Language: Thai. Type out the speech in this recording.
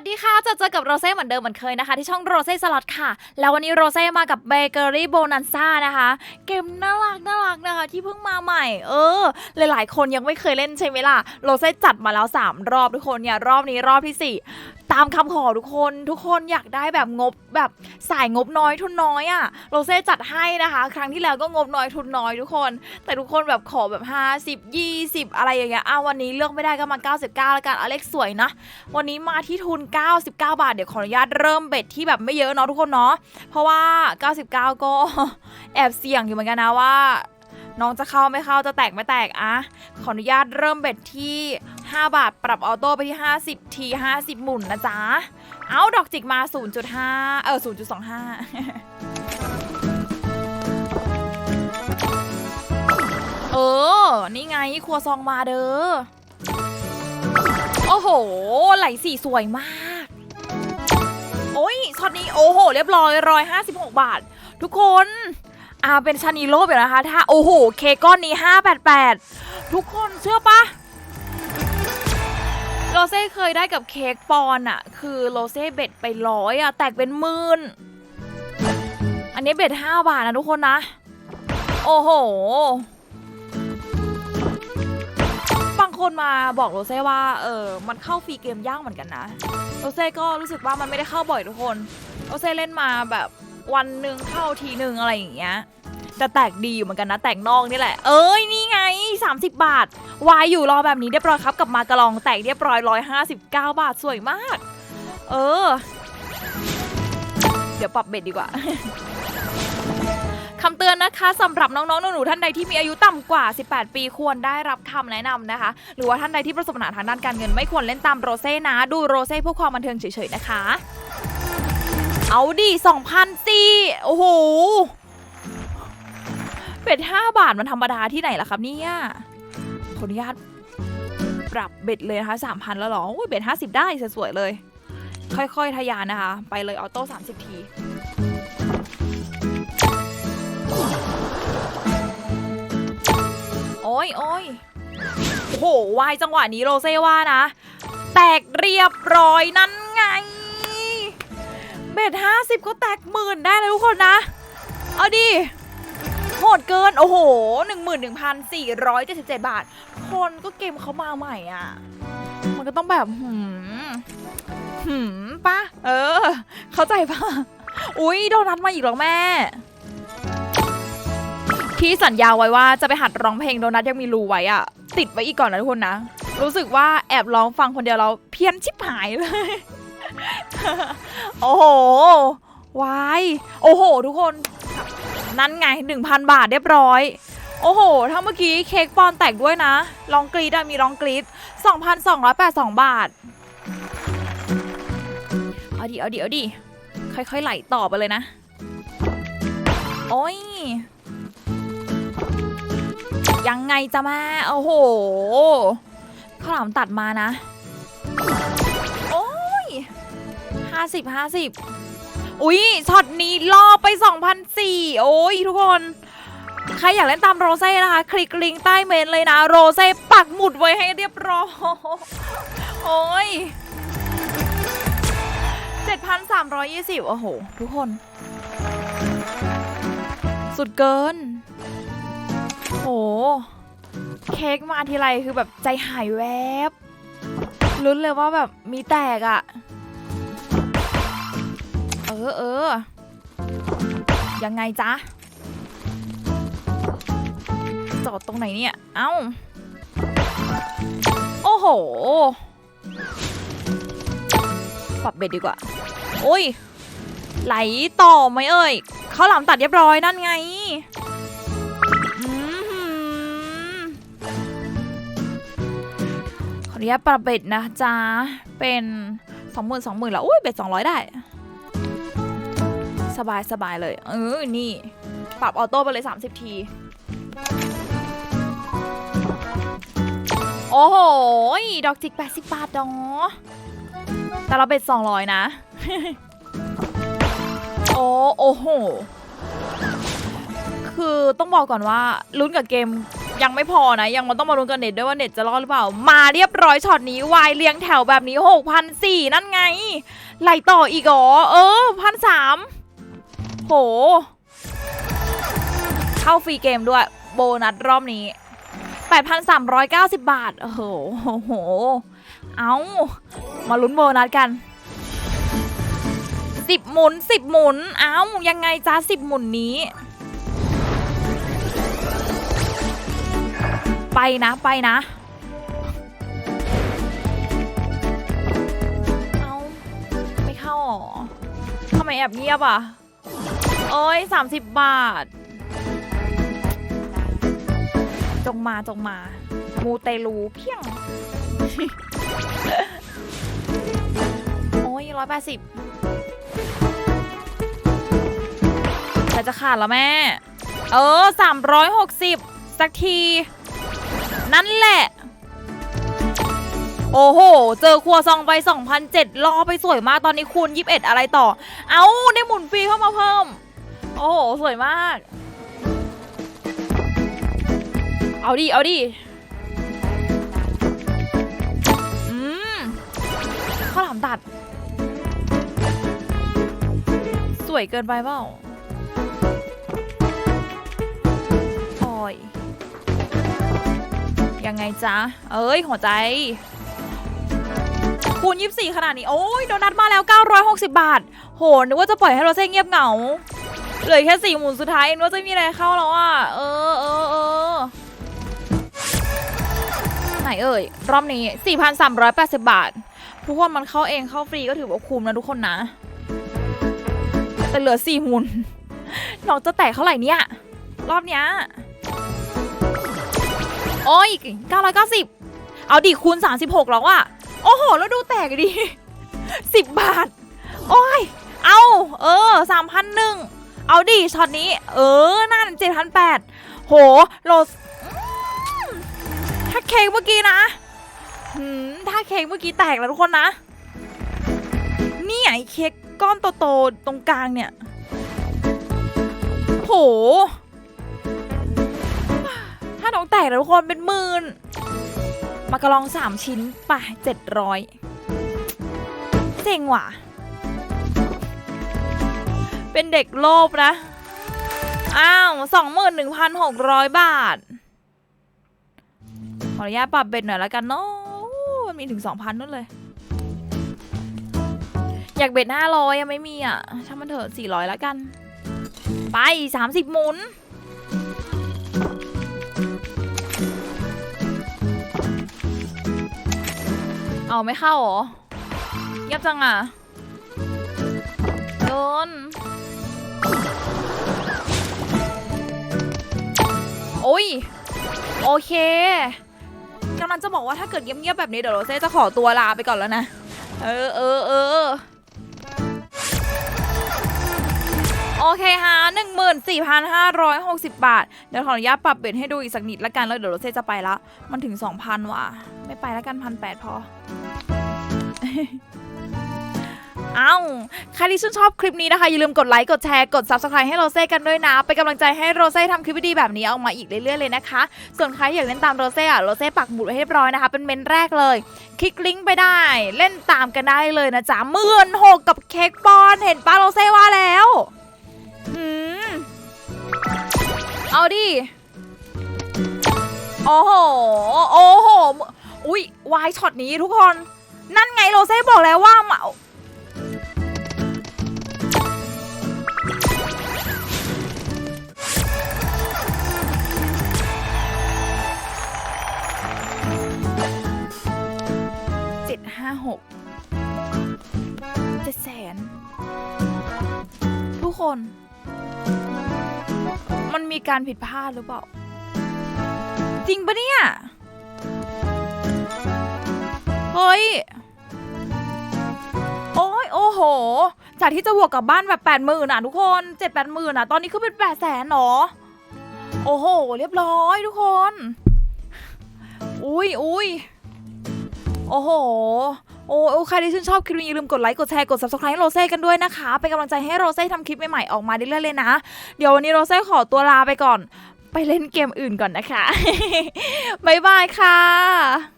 วัสดีค่ะ จะเจอกับโรเซ่เหมือนเดิมเหมือนเคยนะคะ ที่ช่องโรเซ่สล็อตค่ะ แล้ววันนี้โรเซ่มากับเบเกอรี่โบนันซ่านะคะ เกมน่ารักน่ารักนะคะ ที่เพิ่งมาใหม่ เออ หลายๆ คนยังไม่เคยเล่นใช่ไหมล่ะ โรเซ่จัดมาแล้ว 3 รอบทุกคนเนี่ย รอบนี้รอบที่ 4 ตามคำขอทุกคนทุกคนอยากได้แบบงบแบบสายงบน้อยทุนน้อยอะ่ะโรเซ่จัดให้นะคะ ครั้งที่แล้วก็งบน้อยทุนน้อยทุกคน แต่ทุกคนแบบขอแบบ 50 20 อะไรอย่างเงี้ยอ้าววันนี้เลือกไม่ได้ก็มา 99 แล้วกันอเล็กสวยนะ วันนี้มาที่ทุน 99 บาท เดี๋ยวขออนุญาตเริ่มเบ็ดที่แบบไม่เยอะเนาะทุกคนเนาะเพราะว่า 99 ก็แอบเสี่ยงอยู่เหมือนกันนะว่า น้องจะเข้าไม่เข้าจะแตกไม่แตกอะขออนุญาตเริ่มเบ็ดที่ 5 บาท ปรับออโต้ไปที่ 50 ที 50 หมุนนะจ๊ะ เอาดอกจิกมา 0.5 เออ 0.25 เออ นี่ไงครัวซองมาเด้อ โอ้โห ไหลสีสวยมาก โอ้ยช็อตนี้ โอ้โห เรียบร้อยร้อยห้าสิบหกบาท ทุกคน อาเป็นชานีโลบอยู่นะคะถ้าโอ้โห เคกก้อนนี้ห้าแปดแปดทุกคนเชื่อปะโรเซ่เคยได้กับเค้กปอนอะคือโรเซ่เบ็ดไปร้อยอะแตกเป็นหมื่นอันนี้เบ็ดห้าบาทนะทุกคนนะ โอ้โห บางคนมาบอกโรเซ่ว่าเออมันเข้าฟรีเกมยากเหมือนกันนะ โรเซ่ก็รู้สึกว่ามันไม่ได้เข้าบ่อยทุกคน โรเซ่เล่นมาแบบ วันหนึ่งเข้าทีหนึ่งอะไรอย่างเงี้ยแต่แตกดีอยู่เหมือนกันนะแตกนอกนี่แหละ เอ้ยนี่ไง 30 บาท วายอยู่รอแบบนี้เรียบร้อยครับกับมากระลองแตกเรียบร้อย 159 บาทสวยมาก เออ เดี๋ยวปรับเบ็ดดีกว่าคำเตือนนะคะสำหรับน้องๆหนูๆท่านใดที่มีอายุต่ำกว่า 18 ปีควรได้รับคำแนะนำนะคะ หรือว่าท่านใดที่ประสบปัญหาทางด้านการเงินไม่ควรเล่นตามโรเซ่นะ ดูโรเซ่เพื่อความบันเทิงเฉยๆนะคะ เอาดิ2,000สิโอ้โหเป็ด5บาทมันธรรมดาที่ไหนล่ะครับเนี่ยขออนุญาตปรับเบ็ดเลยนะคะ3,000แล้วหรอโอ้ยเบ็ด50ได้สวยๆเลย ค่อยๆทะยานนะคะ ไปเลยออโต้30ทีโอ้ยโอ้ยโหวายจังหวะนี้โรเซ่ว่านะ แตกเรียบร้อยนั่นไง เบ็ดห้าสิบก็แตกหมื่นได้เลยทุกคนนะ เอาดิโหดเกิน โอ้โหหนึ่งหมื่นหนึ่งพันสี่ร้อยเจ็ดสิบเจ็ดบาท คนก็เกมเขามาใหม่อะ มันก็ต้องแบบ หืม หืมปะเออ เข้าใจปะอุ๊ย โดนัทมาอีกแล้วแม่ ที่สัญญาไว้ว่าจะไปหัดร้องเพลงโดนัทยังมีรูไว้อะ ติดไว้อีกก่อนนะทุกคนนะ รู้สึกว่าแอบร้องฟังคนเดียวแล้วเพี้ยนชิบหายเลย โอ้โหวายโอ้โห ทุกคน นั่นไง 1,000 บาทเรียบร้อย โอ้โห ถ้าเมื่อกี้เค้กปอนแตกด้วยนะ ลองกรีดอะมีลองกรีด2,282 บาท เอาดิ เอาดิ เอาดิ ค่อยๆ ไหลต่อไปเลยนะ โอ้ย ยังไงจะมา โอ้โห ข้าวหลามตัดมานะ 50 50 อุ๊ยช็อตนี้ล่อไป2,004โอ้ยทุกคน ใครอยากเล่นตามโรเซ่นะคะ คลิกลิงก์ใต้เมนเลยนะ โรเซ่ปักหมุดไว้ให้เรียบร้อยโอ้ย7,320 โอ้โห ทุกคน สุดเกิน โห เค้กมาทีไรคือแบบใจหายแวบ ลุ้นเลยว่าแบบมีแตกอะ่ะ ออเออ ยังไงจ๊ะ จอดตรงไหนเนี่ย เอ้า โอ้โห ปรับเบ็ดดีกว่า โอ้ย ไหลต่อไหมเอ่ย เขาหลามตัดเรียบร้อยนั่นไงอื้อหือขออนุญาตปรับเบ็ดนะจ๊ะ เป็นสองหมื่นสองหมื่นแล้วอุ้ยเบ็ดสองร้อยได้ สบายสบายเลย เออ นี่ ปรับออโต้ไปเลย 30 ที โอ้โห ดอกจิก 80 บาทดอแต่เราเบ็ด 200 นะ โอ้โอ้โห คือต้องบอกก่อนว่าลุ้นกับเกมยังไม่พอนะ ยังมันต้องมาลุ้นกับเน็ตด้วยว่าเน็ตจะรอดหรือเปล่า มาเรียบร้อยช็อตนี้วายเรียงแถวแบบนี้หกพันสี่นั่นไง ไหลต่ออีกเหรอเออพันสาม โห เข้าฟรีเกมด้วย โบนัสรอบนี้ 8,390 บาท โอ้โหโอ้โหเอามาลุ้นโบนัสกันสิบหมุนสิบหมุน เอายังไงจ้าสิบหมุนนี้ ไปนะไปนะเอาไม่เข้าหรอทำไมแอบเงียบอะ โอ้ยสามสิบบาท จงมาจงมา มูเตลูเพียง โอ้ยร้อยแปดสิบแต่จะขาดแล้วแม่ เออสามร้อยหกสิบสักที นั่นแหละ โอ้โห เจอครัวซองไป2,007รอไปสวยมากตอนนี้คูณ21 อะไรต่อ เอาได้หมุนฟรีเข้ามาเพิ่ม โอ้โห สวยมาก เอาดิ เอาดิ อืมข้าวหลามตัด สวยเกินไปเปล่าโอ้ยยังไงจ๊ะ เอ้ย หัวใจคูณ24 ขนาดนี้ โอ้ย โดนัทมาแล้ว 960 บาท โห นึกว่าจะปล่อยให้โรเซ่เงียบเหงา เหลือแค่สี่หมุนสุดท้ายนึกว่าจะมีอะไรเข้าแล้วอะ เออเออเออไหนเอ่ย รอบนี้ 4,380 บาท ทุกคนมันเข้าเองเข้าฟรีก็ถือว่าคุ้มนะทุกคนนะ แต่เหลือสี่หมุนน้องจะแตกเท่าไหร่เนี่ย รอบเนี้ยโอ้ย990 เอาดิคูณ 36 แล้วอะโอ้โห แล้วดูแตกดิ 10 บาท โอ้ย เอา เออ 3,001 เอาดิช็อตนี้ เออนั่น7,008โหโลสถ้าเค้กเมื่อกี้นะถ้าเค้กเมื่อกี้แตกแล้วทุกคนนะ นี่ไอ้เค้กก้อนโตๆตรงกลางเนี่ยโหถ้าน้องแตกแล้วทุกคนเป็นหมื่นมากระลองสามชิ้นไปเจ็ดร้อยเจ๋งว่ะ เป็นเด็กโลภนะ อ้าวสองหมื่นหนึ่งพันหกร้อยบาท ขออนุญาตปรับเบ็ดหน่อยแล้วกันเนาะมันมีถึงสองพันนู่นเลย อยากเบ็ดห้าร้อยยังไม่มีอะ ช่างมันเถอะสี่ร้อยแล้วกัน ไปสามสิบหมุนเอาไม่เข้าหรอเงียบจังอะโดน เคกำลังจะบอกว่าถ้าเกิดเงียบๆแบบนี้เดี๋ยวโรเซ่จะขอตัวลาไปก่อนแล้วนะ เออเออเออโอเคฮะหนึ่งหมื่นสี่พันห้าร้อยหกสิบบาท เดี๋ยวขออนุญาตปรับเบ็ดให้ดูอีกสักนิดละกัน แล้วเดี๋ยวโรเซ่จะไปละ มันถึงสองพันว่ะ ไม่ไปล้วกันพันแปดพอ เอ้าใครที่ชื่นชอบคลิปนี้นะคะ อย่าลืมกดไลค์ กดแชร์ กด Subscribe ให้โรเซ่กันด้วยนะ เป็นกำลังใจให้โรเซ่ทำคลิปดีๆแบบนี้ออกมาอีกเรื่อยๆเลยนะคะ ส่วนใครอยากเล่นตามโรเซ่อะโรเซ่ปักหมุดไว้ให้เรียบร้อยนะคะ เป็นเมนแรกเลย คลิกลิงก์ไปได้ เล่นตามกันได้เลยนะจ๊ะหมื่นหกกับเค้กปอนเห็นป้าโรเซ่ว่าแล้วหืมเอาดิโอ้โหโอ้โหอุ้ยวายช็อตนี้ทุกคน นั่นไงโรเซ่บอกแล้วว่า มันมีการผิดพลาดหรือเปล่า จริงปะเนี่ย เฮ้ย โอ้ยโอ้โห จากที่จะบวกกับบ้านแบบแปดหมื่นอะทุกคนเจ็ดแปดหมื่นอะ ตอนนี้คือเป็นแปดแสนหรอ โอ้โห เรียบร้อยทุกคน อุ้ยอุ้ยโอ้โห โอ้โอ้ใครที่ชื่นชอบคลิปนี้อย่าลืมกดไลค์กดแชร์กด subscribe ให้โรเซ่กันด้วยนะคะเป็นกำลังใจให้โรเซ่ทำคลิปใหม่ๆออกมาเรื่อยๆเลยนะ เดี๋ยววันนี้โรเซ่ขอตัวลาไปก่อน ไปเล่นเกมอื่นก่อนนะคะ บ๊ายบายค่ะ